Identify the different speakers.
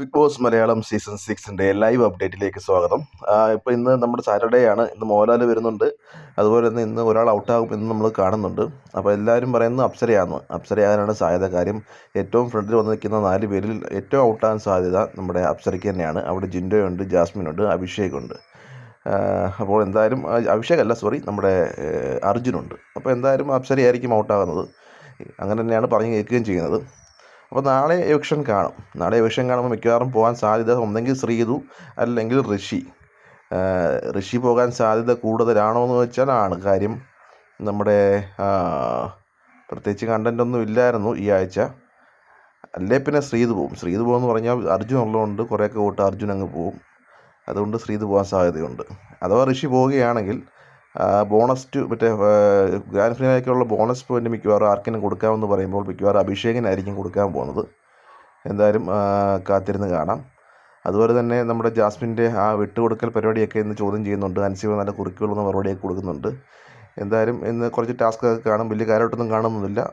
Speaker 1: Big Boss Malayalam season സിക്സിന്റെ live അപ്ഡേറ്റിലേക്ക് സ്വാഗതം. ഇപ്പോൾ ഇന്ന് നമ്മുടെ സാറ്റർഡേ ആണ്. ഇന്ന് മോഹൻലാൽ വരുന്നുണ്ട്. അതുപോലെ തന്നെ ഇന്ന് ഒരാൾ ഔട്ടാകും എന്ന് നമ്മൾ കാണുന്നുണ്ട്. അപ്പോൾ എല്ലാവരും പറയുന്നത് അപ്സരയാണ് അപ്സരയാകാനാണ് സാധ്യത. കാര്യം ഏറ്റവും ഫ്രണ്ടിൽ വന്ന് നിൽക്കുന്ന നാല് പേരിൽ ഏറ്റവും ഔട്ടാകാൻ സാധ്യത നമ്മുടെ അപ്സരയ്ക്ക് തന്നെയാണ്. അവിടെ ജിൻഡോയുണ്ട് ജാസ്മിനുണ്ട് അഭിഷേകുണ്ട്. അപ്പോൾ എന്തായാലും അഭിഷേക് അല്ല സോറി നമ്മുടെ അർജുനുണ്ട്. അപ്പോൾ എന്തായാലും അപ്സരയായിരിക്കും ഔട്ടാകുന്നത് അങ്ങനെ തന്നെയാണ് പറഞ്ഞു കേൾക്കുകയും ചെയ്യുന്നത്. അപ്പോൾ നാളെ എവിക്ഷൻ കാണും. നാളെ എവിക്ഷൻ കാണുമ്പോൾ മിക്കവാറും പോകാൻ സാധ്യത ഒന്നെങ്കിൽ ശ്രീതു അല്ലെങ്കിൽ ഋഷി. ഋഷി പോകാൻ സാധ്യത കൂടുതലാണോ എന്ന് വെച്ചാൽ ആണ്. കാര്യം നമ്മുടെ പ്രത്യേകിച്ച് കണ്ടന്റൊന്നും ഇല്ലായിരുന്നു ഈ ആഴ്ച. അല്ലേ പിന്നെ ശ്രീതു പോകും ശ്രീതു പോകുമെന്ന് പറഞ്ഞാൽ അർജുൻ ഉള്ളതുകൊണ്ട് കുറേയൊക്കെ വോട്ട് അർജുൻ അങ്ങ് പോകും അതുകൊണ്ട് ശ്രീതു പോകാൻ സാധ്യതയുണ്ട്. അഥവാ ഋഷി പോവുകയാണെങ്കിൽ ബോണസ് ടു മറ്റേ ഗ്രാൻഡ് ഫിനാലേക്കുള്ള ബോണസ് പോയിന്റ് മിക്കവാറും ആർക്കെങ്കിലും കൊടുക്കാമെന്ന് പറയുമ്പോൾ മിക്കവാറും അഭിഷേകനായിരിക്കും കൊടുക്കാൻ പോകുന്നത്. എന്തായാലും കാത്തിരുന്ന് കാണാം. അതുപോലെ തന്നെ നമ്മുടെ ജാസ്മിന്റെ ആ വിട്ടുകൊടുക്കൽ പരിപാടിയൊക്കെ ഇന്ന് ചോദ്യം ചെയ്യുന്നുണ്ട്. അൻസിബ നല്ല കുറിക്കുകളൊന്നും മറുപടിയൊക്കെ കൊടുക്കുന്നുണ്ട്. എന്തായാലും ഇന്ന് കുറച്ച് ടാസ്ക് കാണും. വലിയ കാര്യമായിട്ടൊന്നും കാണുന്നൊന്നുമില്ല.